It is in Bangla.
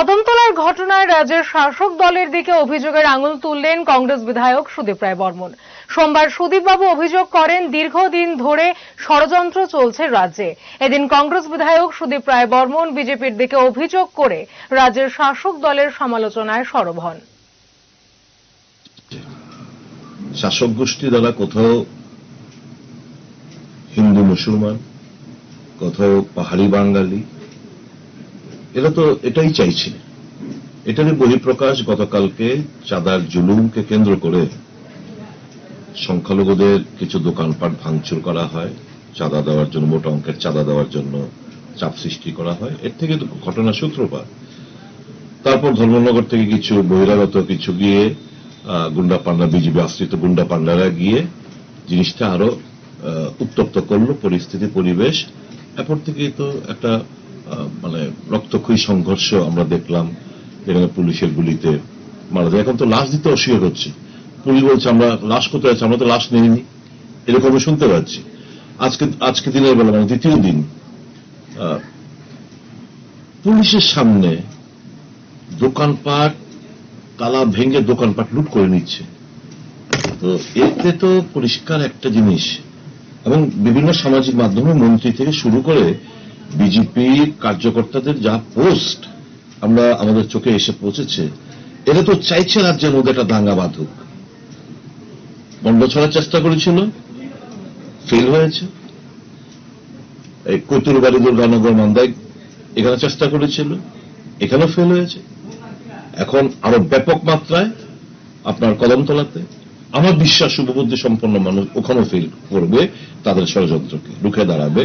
কদমতলার ঘটনায় রাজ্যের শাসক দলের দিকে অভিযোগের আঙুল তুললেন কংগ্রেস বিধায়ক সুদীপ রায় বর্মন। সোমবার সুদীপবাবু অভিযোগ করেন, দীর্ঘদিন ধরে ষড়যন্ত্র চলছে রাজ্যে। এদিন কংগ্রেস বিধায়ক সুদীপ রায় বর্মন বিজেপির দিকে অভিযোগ করে রাজ্যের শাসক দলের সমালোচনায় সরব হন। শাসক গোষ্ঠী দ্বারা কোথাও হিন্দু মুসলমান, কোথাও পাহাড়ি বাঙালি এরা তো এটাই চাইছে। এটারই বহিঃপ্রকাশ গতকালকে চাঁদার জুলুমকে কেন্দ্র করে সংখ্যালঘুদের কিছু দোকানপাট ভাঙচুর করা হয়, চাঁদা দেওয়ার জন্য, মোটা অঙ্কের চাঁদা দেওয়ার জন্য চাপ সৃষ্টি করা হয়। এর থেকে ঘটনা সূত্রপাত। তারপর ধর্মনগর থেকে কিছু বহিরাগত কিছু গিয়ে গুন্ডা পান্ডা বিজেপি আশ্রিত গুন্ডা পান্ডারা গিয়ে জিনিসটা আরও উত্তপ্ত করল। পরিস্থিতি, পরিবেশ। এরপর থেকেই তো একটা মানে রক্তক্ষয়ী সংঘর্ষ আমরা দেখলাম এখানে পুলিশের গুলিতে মারা যায়। এখন তো লাশ দিতে অস্বীকার হচ্ছে পুলিশ বলছে, আমরা লাশ কোথায় আছে? আমরা তো লাশ নেইনি। এরকম আমি শুনতে পাচ্ছি। আজকে আজকে দিনের বেলা মানে দ্বিতীয় দিন পুলিশের সামনে দোকানপাট, তালা ভেঙে দোকানপাট লুট করে নিচ্ছে। তো এতে তো পরিষ্কার একটা জিনিস এবং বিভিন্ন সামাজিক মাধ্যমে মন্ত্রী থেকে শুরু করে বিজেপির কার্যকর্তাদের যা পোস্ট আমরা আমাদের চোখে এসে পৌঁছেছে, এরা তো চাইছে রাজ্যের মধ্যে একটা দাঙ্গা বাঁধুক। বন্ধ ছড়ার চেষ্টা করেছিল, ফেল হয়েছে। এই কৈতুরবাড়ি দুর্গানগর মান্দাই এখানে চেষ্টা করেছিল, এখানেও ফেল হয়েছে। এখন আরও ব্যাপক মাত্রায় আপনার কদমতলাতে আমার বিশ্বাস, শুভবুদ্ধি সম্পন্ন মানুষ ওখানেও ফেল করবে তাদের ষড়যন্ত্রকে, রুখে দাঁড়াবে।